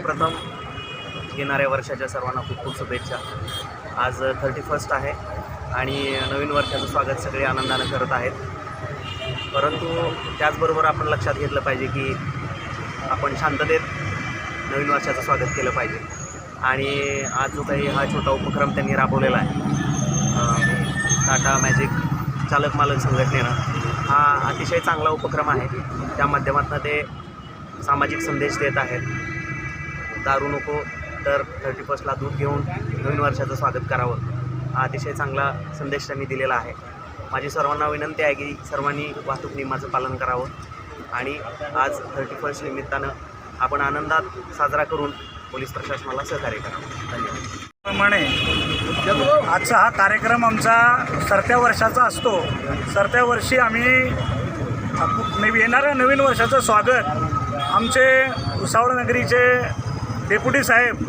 प्रथम येणाऱ्या वर्षाच्या सर्वांना खूप खूप शुभेच्छा. आज थर्टी फर्स्ट आहे आणि नवीन वर्षाचं स्वागत सगळे आनंदानं करत आहेत. परंतु त्याचबरोबर आपण लक्षात घेतलं पाहिजे की आपण शांततेत नवीन वर्षाचं स्वागत केलं पाहिजे. आणि आज जो काही हा छोटा उपक्रम त्यांनी राबवलेला आहे टाटा मॅजिक चालक मालक संघटनेनं हा अतिशय चांगला उपक्रम आहे. त्या माध्यमातून ते सामाजिक संदेश देत आहेत. दारू नको तर थर्टी फर्स्टला दूध घेऊन नवीन वर्षाचं स्वागत करावं. हा अतिशय चांगला संदेश त्यांनी दिलेला आहे. माझी सर्वांना विनंती आहे की सर्वांनी वाहतूक नियमाचं पालन करावं. आणि आज थर्टी फर्स्ट निमित्तानं आपण आनंदात साजरा करून पोलीस प्रशासनाला सहकार्य करावं. धन्यवाद. प्रमाणे आजचा हा कार्यक्रम आमचा सरत्या वर्षाचा असतो. सरत्या वर्षी आम्ही येणाऱ्या नवीन वर्षाचं स्वागत आमचे भुसावळ नगरीचे डेप्युटी साहेब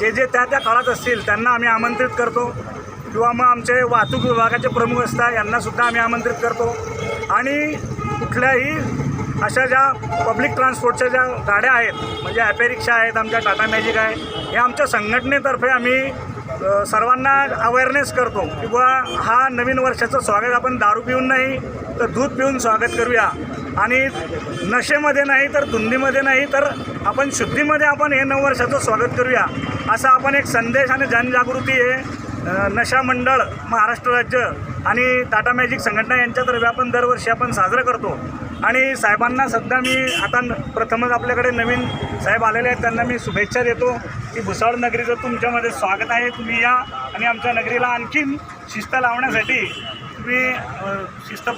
जे जे त्या त्या काळात असतील त्यांना आम्ही आमंत्रित करतो. किंवा मग आमचे वाहतूक विभागाचे प्रमुख असतात यांनासुद्धा आम्ही आमंत्रित करतो. आणि कुठल्याही अशा ज्या पब्लिक ट्रान्सपोर्टच्या ज्या गाड्या आहेत म्हणजे ॲपे रिक्षा आहेत आमच्या टाटा मॅजिक आहे हे आमच्या संघटनेतर्फे आम्ही सर्वांना अवेअरनेस करतो की बुवा हा नवीन वर्षाचं स्वागत आपण दारू पिऊन नाही तर दूध पिऊन स्वागत करूया. आणि नशेमध्ये नाही तर धुंदीमध्ये नाही तर आपण शुद्धीमध्ये आपण हे नऊ वर्षाचं स्वागत करूया. असा आपण एक संदेश आणि जनजागृती हे नशा मंडळ महाराष्ट्र राज्य आणि टाटा मॅजिक संघटना यांच्यातर्फे आपण दरवर्षी आपण साजरं करतो. आणि साहेबांना सध्या मी आता न- प्रथमच आपल्याकडे नवीन साहेब आलेले आहेत त्यांना मी शुभेच्छा देतो. की भुसावळ नगरीचं तुमच्यामध्ये स्वागत आहे. तुम्ही या आणि आमच्या नगरीला आणखीन शिस्त लावण्यासाठी तुम्ही शिस्त